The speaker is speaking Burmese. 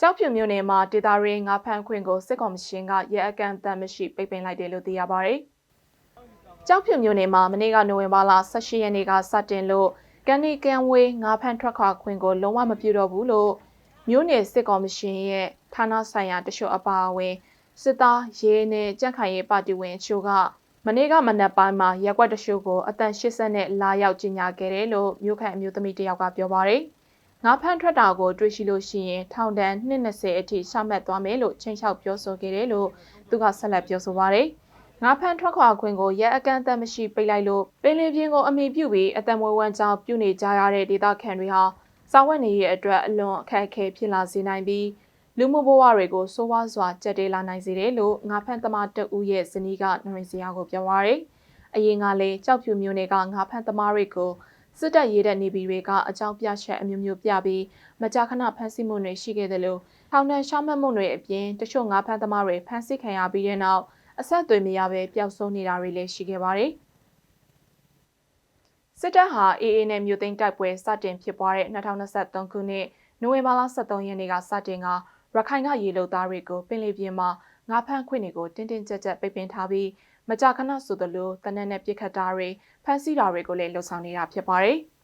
ကြောက်ဖြူမြို့နယ်မှာဒေတာရင်းငါးဖမ်းခွင့်ကိုစစ်ကောင်ရှင်ကရဲအကန့်အသတ်မရှိပိတ်ပင်လိုက်တယ်လို့သိရပါတယ်။ကြောက်ဖြူမြို့နယ်မှာမနေ့ကနိုဝင်ဘာလ18ရက်နေ့ကစတင်လို့ကန်နီကန်ဝေးငါးဖမ်းထွက်ခွာခွင့်ကိုလုံးဝမပြုတော့ဘူးလို့မြို့နယ်စစ်ကောင်ရှင်ရဲ့ဌာနဆိုင်ရာတချို့အပါအဝင်စစ်သားရေးနဲ့ကြန့်ခိုင်ရေးပါတီဝင်အချို့ကမနေ့ကမနက်ပိုင်းမှာရက်ကွက်တချို့ကိုအတန်80နဲ့လာရောက်ကြီးညာခဲ့တယ်လို့မြို့ခိုင်အမျိုးသမီးတယောက်ကပြောပါတယ်။ ငါးဖမ်းထွက်တာကိုတွေ့ရှိလို့ရှိရင်ထောင်ဒဏ်220အထိရှောက်မှတ်သွားမယ်လို့ချိန်ချောက်ပြောဆိုခဲ့တယ်လို့သူကဆက်လက်ပြောဆိုပါတယ်။ငါးဖမ်းထွက်ခွာခွင့်ကိုရဲအကန့်အသတ်မရှိပိတ်လိုက်လို့ပင်လယ်ပြင်ကိုအမိပြုပြီးအတံမွေးဝမ်းကြောင်းပြုနေကြရတဲ့ဒေသခံတွေဟာစာဝတ်နေရေးအတွက်အလွန်အခက်အခဲဖြစ်လာစေနိုင်ပြီးလူမှုဘဝတွေကိုစိုးဝါးစွာကြက်တေးလာနိုင်စေတယ်လို့ငါဖန်သမားတဦးရဲ့ဇနီးကနှရင်စရာကိုပြောပါရယ်အရင်ကလည်းကြောက်ဖြူမျိုးတွေကငါဖန်သမားတွေကို စစ်တပ်ရေးတဲ့နေပြည်တွေကအကြောင်းပြချက်အမျိုးမျိုးပြပြီးမကြာခဏဖမ်းဆီးမှုတွေရှိခဲ့တယ်လို့ထောင်ဒဏ်ရှောက်မှတ်မှုတွေအပြင်တချို့ငါဖန်သမားတွေဖမ်းဆီးခံရပြီးတဲ့နောက်အဆက်အသွယ်မရဘဲပျောက်ဆုံးနေတာတွေလည်းရှိခဲ့ပါတယ်စစ်တပ်ဟာအေအေနဲ့မြို့သိမ်းတိုက်ပွဲစတင်ဖြစ်ပွားတဲ့2023ခုနှစ်နိုဝင်ဘာလ23ရက်နေ့ကစတင်ကရခိုင်ကရေလုံသားတွေကိုပင်လယ်ပြင်မှာ ငါးဖမ်းခွင့်တွေကိုတင်းတင်းကြပ်ကြပ်ပိတ်ပင်ထားပြီးမကြာခဏဆိုသလိုတနက်နဲ့ပြစ်ခတ်တာတွေဖမ်းဆီးတာတွေကိုလည်းလှုံ့ဆော်နေတာဖြစ်ပါတယ်။